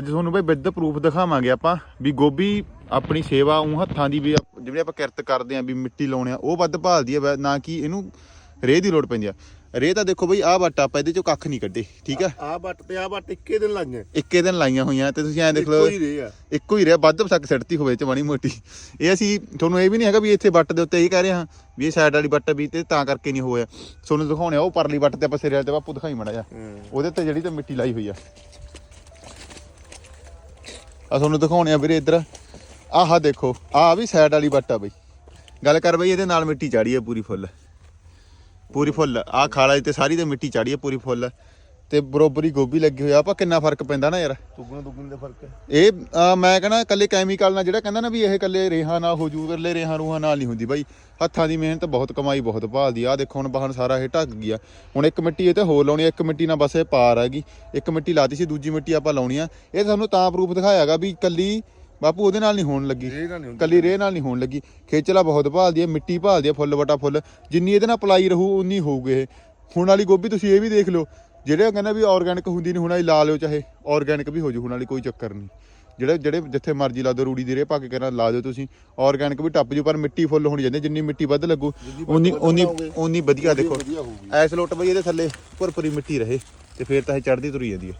ਅੱਜ ਤੁਹਾਨੂੰ ਬਈ ਵਿਦ ਪ੍ਰੂਫ ਦਿਖਾਵਾਂਗੇ ਆਪਾਂ ਵੀ ਗੋਭੀ ਆਪਣੀ ਸੇਵਾ ਉਹ ਹੱਥਾਂ ਦੀ ਵੀ ਜਿਵੇਂ ਆਪਾਂ ਕਿਰਤ ਕਰਦੇ ਆਂ ਵੀ ਮਿੱਟੀ ਲਾਉਣੇ ਆ ਉਹ ਵੱਧ ਭਾਲਦੀ ਆ ਨਾ ਕਿ ਇਹਨੂੰ ਰੇਹ ਦੀ ਲੋੜ ਪੈਂਦੀ ਆ। ਰੇਹ ਤਾਂ ਦੇਖੋ ਬਈ ਆਹ ਵੱਟ ਆਪਾਂ ਇਹਦੇ ਚੋਂ ਕੱਖ ਨਹੀਂ ਕੱਢੇ ਠੀਕ ਆ? ਆ ਬੱਟ ਤੇ ਆ ਬੱਟ ਇੱਕੇ ਦਿਨ ਲਾਈਆਂ। ਇੱਕੇ ਦਿਨ ਲਾਈਆਂ ਹੋਈਆਂ ਤੇ ਤੁਸੀਂ ਐਂ ਦੇਖ ਲਓ ਇੱਕੋ ਹੀ ਰਹੇ ਆ। ਇੱਕੋ ਹੀ ਰਿਹਾ ਵੱਧ ਤੱਕ ਸਿੱਟਤੀ ਹੋਵੇ ਚ ਮਾੜੀ ਮੋਟੀ। ਇਹ ਅਸੀਂ ਤੁਹਾਨੂੰ ਇਹ ਵੀ ਨਹੀਂ ਹੈਗਾ ਵੀ ਇੱਥੇ ਵੱਟ ਦੇ ਉੱਤੇ ਇਹ ਕਹਿ ਰਹੇ ਹਾਂ ਵੀ ਇਹ ਸਾਈਡ ਵਾਲੀ ਵੱਟ ਵੀ ਤੇ ਤਾਂ ਕਰਕੇ ਨਹੀਂ ਹੋਇਆ। ਤੁਹਾਨੂੰ ਦਿਖਾਉਣੇ ਆ ਉਹ ਪਰਲੀ ਵੱਟ ਤੇ ਆਪਾਂ ਸਿਰੇ ਵਾਲੇ ਤੇ ਬਾਪੂ ਦਿਖਾਈ ਮੜਾ ਜਾ ਉਹਦੇ ਤੇ ਜਿਹੜੀ ਤੇ ਮਿੱਟੀ ਲਾਈ ਹੋਈ ਆ। ਆ ਤੁਹਾਨੂੰ ਦਿਖਾਉਣੇ ਆ ਵੀਰੇ ਇੱਧਰ। ਆਹ ਦੇਖੋ ਆਹ ਵੀ ਸਾਈਡ ਵਾਲੀ ਵੱਟ ਆ ਬਈ। ਗੱਲ ਕਰ ਬਈ, ਇਹਦੇ ਨਾਲ ਮਿੱਟੀ ਚਾੜੀ ਆ ਪੂਰੀ ਫੁੱਲ। ਪੂਰੀ ਫੁੱਲ, ਆਹ ਖਾਲਾ ਤੇ ਸਾਰੀ ਤੇ ਮਿੱਟੀ ਚਾੜੀ ਆ ਪੂਰੀ ਫੁੱਲ। ਤੇ ਬਰੋਬਰੀ ਗੋਭੀ ਲੱਗੀ ਹੋਈ ਆ। ਆਪਾਂ ਕਿੰਨਾ ਫ਼ਰਕ ਪੈਂਦਾ ਨਾ ਯਾਰ? ਦੁੱਗਣਾ ਦੁੱਗਣੇ ਦਾ ਫ਼ਰਕ ਹੈ। ਇਹ ਅਹ, ਮੈਂ ਕਹਿੰਦਾ ਕੱਲੇ ਕੈਮੀਕਲ ਨਾਲ ਜਿਹੜਾ ਕਹਿੰਦਾ ਨਾ ਵੀ ਇਹ ਕੱਲੇ ਰੇਹਾਂ ਨਾਲ ਹੋ ਜੂ ਕੱਲੇ ਰੇਹਾਂ ਰੂਹਾਂ ਨਾਲ ਨਹੀਂ ਹੁੰਦੀ ਬਾਈ। ਹੱਥਾਂ ਦੀ ਮਿਹਨਤ ਬਹੁਤ ਕਮਾਈ ਬਹੁਤ ਭਾਲਦੀ ਆ। ਆਹ ਦੇਖੋ ਹੁਣ ਬਾਹਨ ਸਾਰਾ ਇਹ ਢੱਕ ਗਿਆ। ਹੁਣ ਇੱਕ ਮਿੱਟੀ ਇਹ ਤੇ ਹੋਰ ਲਾਉਣੀ ਆ, ਇੱਕ ਮਿੱਟੀ ਨਾਲ ਬਸ ਇਹ ਪਾਰ ਹੈਗੀ ਇੱਕ ਮਿੱਟੀ ਲਾਤੀ ਸੀ ਦੂਜੀ ਮਿੱਟੀ ਆਪਾਂ ਲਾਉਣੀ ਆ। ਇਹ ਤੁਹਾਨੂੰ ਤਾਂ ਪ੍ਰੂਫ ਦਿਖਾਇਆਗਾ ਵੀ ਕੱਲੀ ਬਾਪੂ ਉਹਦੇ ਨਾਲ ਨਹੀਂ ਹੋਣ ਲੱਗੀ। ਇਹ ਨਾ ਨਹੀਂ ਹੁੰਦੀ। ਕੱਲੀ ਰੇਹ ਨਾਲ ਨਹੀਂ ਹੋਣ ਲੱਗੀ। ਖੇਚਲਾ ਬਹੁਤ ਭਾਲਦੀ ਹੈ ਮਿੱਟੀ ਭਾਲਦੀ ਹੈ ਫੁੱਲ ਵਟਾ ਫੁੱਲ ਜਿੰਨੀ ਇਹਦੇ ਨਾਲ ਪਲਾਈ ਰਹੂ ਉਨੀ ਹੋਊਗੀ ਇਹ। ਹੁਣ ਵਾਲੀ ਗੋਭੀ ਤੁਸੀਂ ਇਹ ਵੀ ਦੇਖ ਲਓ। ਜਿਹੜੇ ਕਹਿੰਦਾ ਵੀ ਆਰਗੈਨਿਕ ਹੁੰਦੀ ਨਹੀਂ ਹੁਣ ਵਾਲੀ ਲਾ ਲਿਓ ਚਾਹੇ ਆਰਗੈਨਿਕ ਵੀ ਹੋ ਜੂ ਹੁਣ ਵਾਲੀ ਕੋਈ ਚੱਕਰ ਨਹੀਂ। ਜਿਹੜੇ ਜਿਹੜੇ ਜਿੱਥੇ ਮਰਜ਼ੀ ਲਾ ਦਿਓ ਰੂੜੀ ਦੀ ਰੇਹ ਪਾ ਕੇ ਕਹਿੰਦਾ ਲਾ ਦਿਓ ਤੁਸੀਂ ਆਰਗੈਨਿਕ ਵੀ ਟੱਪ ਜੂ ਪਰ ਮਿੱਟੀ ਫੁੱਲ ਹੋਣੀ ਜਾਂਦੀ ਜਿੰਨੀ ਮਿੱਟੀ ਵੱਧ ਲੱਗੂ ਉਨੀ ਉਨੀ ਉਨੀ ਵਧੀਆ ਦੇਖੋ। ਐਸ ਲੋਟ ਬਈ ਇਹਦੇ ਥੱਲੇ ਭੁਰਪੁਰੀ ਮਿੱਟੀ ਰਹੇ ਤੇ ਫੇਰ ਤਾਂ ਇਹ ਚੜਦੀ ਤੁਰੀ ਜਾਂਦੀ ਹੈ।